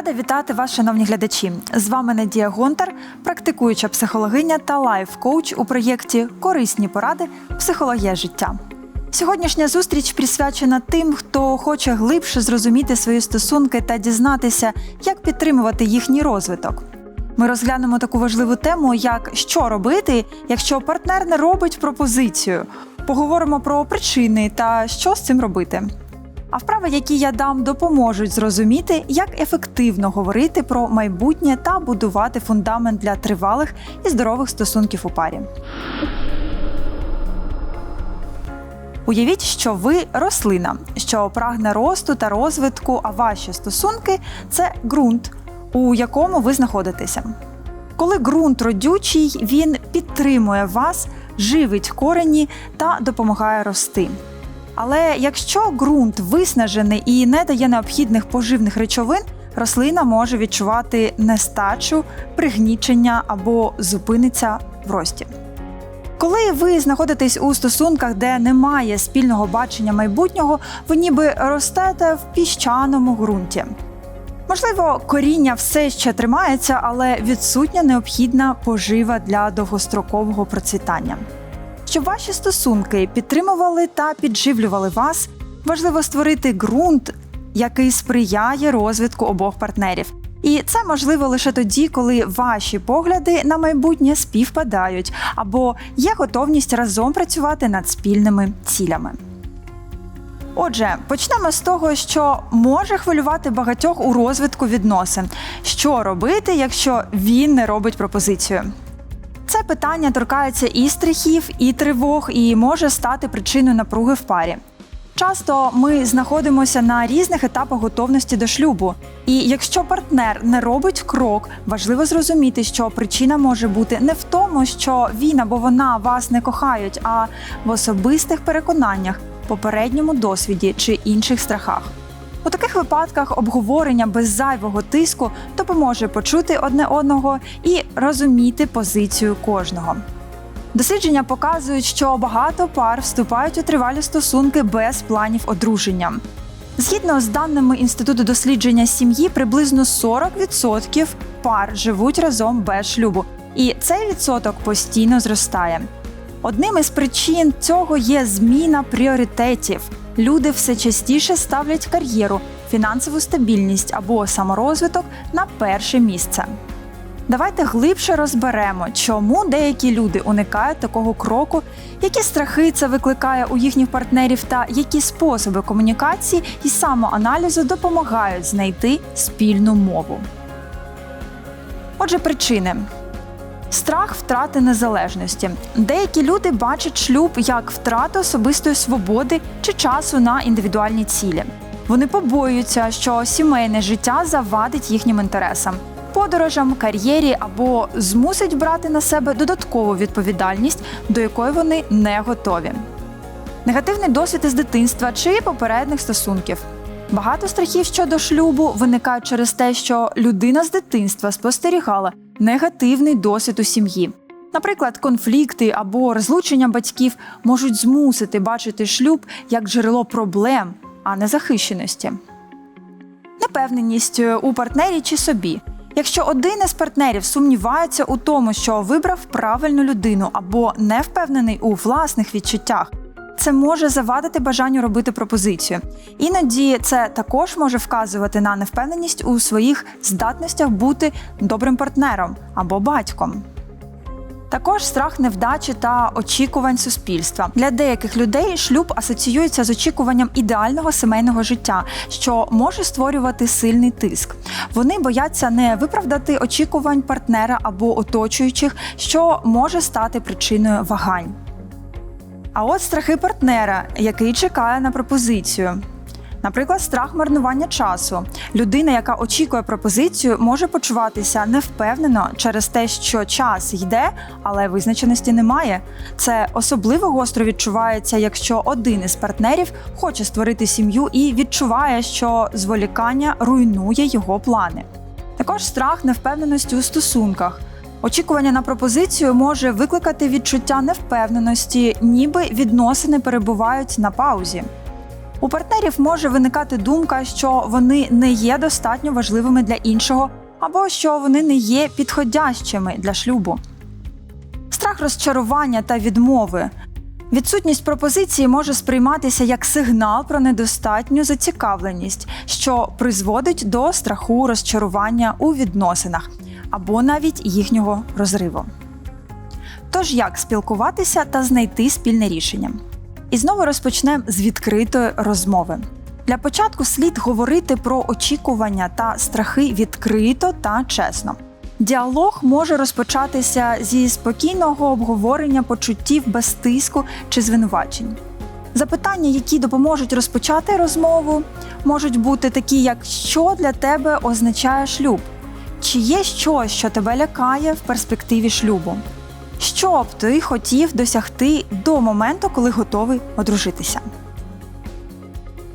Рада вітати вас, шановні глядачі. З вами Надія Гонтар, практикуюча психологиня та лайф-коуч у проєкті Корисні поради Психологія життя. Сьогоднішня зустріч присвячена тим, хто хоче глибше зрозуміти свої стосунки та дізнатися, як підтримувати їхній розвиток. Ми розглянемо таку важливу тему, як що робити, якщо партнер не робить пропозицію. Поговоримо про причини та що з цим робити. А вправи, які я дам, допоможуть зрозуміти, як ефективно говорити про майбутнє та будувати фундамент для тривалих і здорових стосунків у парі. Уявіть, що ви рослина, що прагне росту та розвитку, а ваші стосунки це ґрунт, у якому ви знаходитеся. Коли ґрунт родючий, він підтримує вас, живить корені та допомагає рости. Але якщо ґрунт виснажений і не дає необхідних поживних речовин, рослина може відчувати нестачу, пригнічення або зупиниться в рості. Коли ви знаходитесь у стосунках, де немає спільного бачення майбутнього, ви ніби ростете в піщаному ґрунті. Можливо, коріння все ще тримається, але відсутня необхідна пожива для довгострокового процвітання. Щоб ваші стосунки підтримували та підживлювали вас, важливо створити ґрунт, який сприяє розвитку обох партнерів. І це можливо лише тоді, коли ваші погляди на майбутнє співпадають або є готовність разом працювати над спільними цілями. Отже, почнемо з того, що може хвилювати багатьох у розвитку відносин. Що робити, якщо він не робить пропозицію? Це питання торкається і страхів, і тривог, і може стати причиною напруги в парі. Часто ми знаходимося на різних етапах готовності до шлюбу, і якщо партнер не робить крок, важливо зрозуміти, що причина може бути не в тому, що він або вона вас не кохають, а в особистих переконаннях, попередньому досвіді чи інших страхах. У таких випадках обговорення без зайвого тиску допоможе почути одне одного і розуміти позицію кожного. Дослідження показують, що багато пар вступають у тривалі стосунки без планів одруження. Згідно з даними Інституту дослідження сім'ї, приблизно 40% пар живуть разом без шлюбу, і цей відсоток постійно зростає. Одним із причин цього є зміна пріоритетів. Люди все частіше ставлять кар'єру, фінансову стабільність або саморозвиток на перше місце. Давайте глибше розберемо, чому деякі люди уникають такого кроку, які страхи це викликає у їхніх партнерів, та які способи комунікації і самоаналізу допомагають знайти спільну мову. Отже, причини. Страх втрати незалежності. Деякі люди бачать шлюб як втрату особистої свободи чи часу на індивідуальні цілі. Вони побоюються, що сімейне життя завадить їхнім інтересам, подорожам, кар'єрі або змусить брати на себе додаткову відповідальність, до якої вони не готові. Негативний досвід із дитинства чи попередніх стосунків. Багато страхів щодо шлюбу виникають через те, що людина з дитинства спостерігала негативний досвід у сім'ї. Наприклад, конфлікти або розлучення батьків можуть змусити бачити шлюб як джерело проблем, а не захищеності. Непевненість у партнері чи собі. Якщо один із партнерів сумнівається у тому, що вибрав правильну людину або не впевнений у власних відчуттях, це може завадити бажанню робити пропозицію. Іноді це також може вказувати на невпевненість у своїх здатностях бути добрим партнером або батьком. Також страх невдачі та очікувань суспільства для деяких людей шлюб асоціюється з очікуванням ідеального сімейного життя, що може створювати сильний тиск. Вони бояться не виправдати очікувань партнера або оточуючих, що може стати причиною вагань. А от страхи партнера, який чекає на пропозицію. Наприклад, страх марнування часу. Людина, яка очікує пропозицію, може почуватися невпевнено через те, що час йде, але визначеності немає. Це особливо гостро відчувається, якщо один із партнерів хоче створити сім'ю і відчуває, що зволікання руйнує його плани. Також страх невпевненості у стосунках. Очікування на пропозицію може викликати відчуття невпевненості, ніби відносини перебувають на паузі. У партнерів може виникати думка, що вони не є достатньо важливими для іншого, або що вони не є підходящими для шлюбу. Страх розчарування та відмови. Відсутність пропозиції може сприйматися як сигнал про недостатню зацікавленість, що призводить до страху розчарування у відносинах або навіть їхнього розриву. Тож як спілкуватися та знайти спільне рішення? І знову розпочнемо з відкритої розмови. Для початку слід говорити про очікування та страхи відкрито та чесно. Діалог може розпочатися зі спокійного обговорення почуттів без тиску чи звинувачень. Запитання, які допоможуть розпочати розмову, можуть бути такі, як що для тебе означає шлюб, чи є щось, що тебе лякає в перспективі шлюбу, що б ти хотів досягти до моменту, коли готовий одружитися.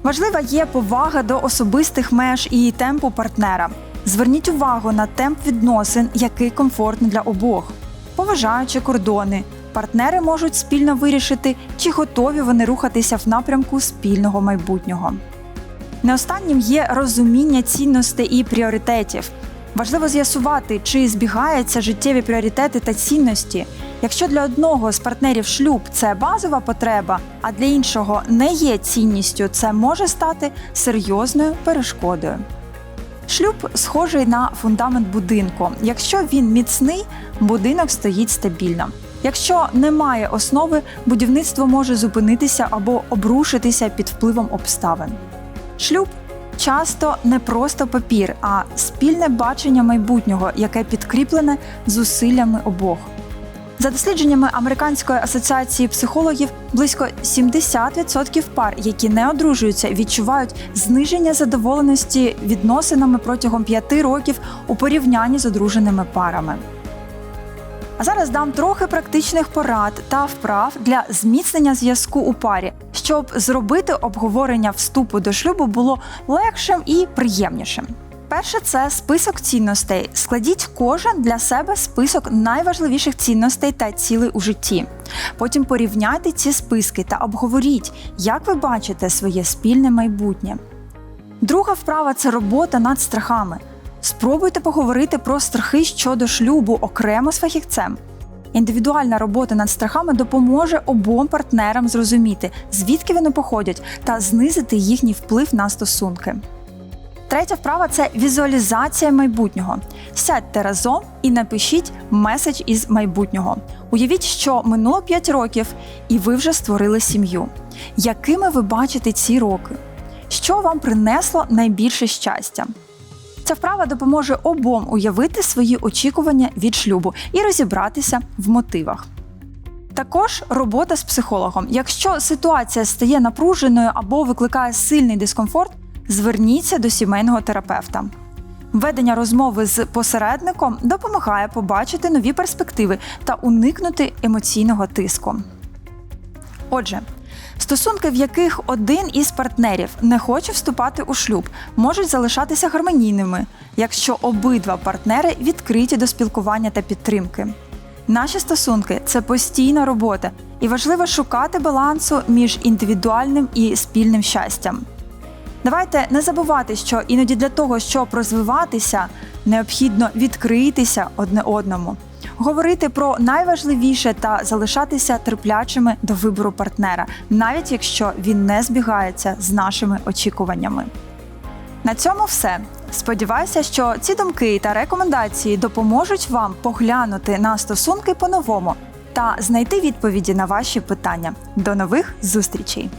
Важлива є повага до особистих меж і темпу партнера. Зверніть увагу на темп відносин, який комфортний для обох. Поважаючи кордони, партнери можуть спільно вирішити, чи готові вони рухатися в напрямку спільного майбутнього. Не останнім є розуміння цінностей і пріоритетів. Важливо з'ясувати, чи збігаються життєві пріоритети та цінності. Якщо для одного з партнерів шлюб це базова потреба, а для іншого не є цінністю, це може стати серйозною перешкодою. Шлюб схожий на фундамент будинку. Якщо він міцний, будинок стоїть стабільно. Якщо немає основи, будівництво може зупинитися або обрушитися під впливом обставин. Шлюб часто не просто папір, а спільне бачення майбутнього, яке підкріплене зусиллями обох. За дослідженнями Американської асоціації психологів, близько 70% пар, які не одружуються, відчувають зниження задоволеності відносинами протягом 5 років у порівнянні з одруженими парами. А зараз дам трохи практичних порад та вправ для зміцнення зв'язку у парі, щоб зробити обговорення вступу до шлюбу було легшим і приємнішим. Перше це список цінностей. Складіть кожен для себе список найважливіших цінностей та цілей у житті. Потім порівняйте ці списки та обговоріть, як ви бачите своє спільне майбутнє. Друга вправа це робота над страхами. Спробуйте поговорити про страхи щодо шлюбу окремо з фахівцем. Індивідуальна робота над страхами допоможе обом партнерам зрозуміти, звідки вони походять, та знизити їхній вплив на стосунки. Третя вправа це візуалізація майбутнього. Сядьте разом і напишіть меседж із майбутнього. Уявіть, що минуло 5 років, і ви вже створили сім'ю. Якими ви бачите ці роки? Що вам принесло найбільше щастя? Ця вправа допоможе обом уявити свої очікування від шлюбу і розібратися в мотивах. Також робота з психологом. Якщо ситуація стає напруженою або викликає сильний дискомфорт, зверніться до сімейного терапевта. Ведення розмови з посередником допомагає побачити нові перспективи та уникнути емоційного тиску. Отже, стосунки, в яких один із партнерів не хоче вступати у шлюб, можуть залишатися гармонійними, якщо обидва партнери відкриті до спілкування та підтримки. Наші стосунки це постійна робота, і важливо шукати балансу між індивідуальним і спільним щастям. Давайте не забувати, що іноді для того, щоб розвиватися, необхідно відкритися одне одному, говорити про найважливіше та залишатися терплячими до вибору партнера, навіть якщо він не збігається з нашими очікуваннями. На цьому все. Сподіваюся, що ці думки та рекомендації допоможуть вам поглянути на стосунки по-новому та знайти відповіді на ваші питання. До нових зустрічей!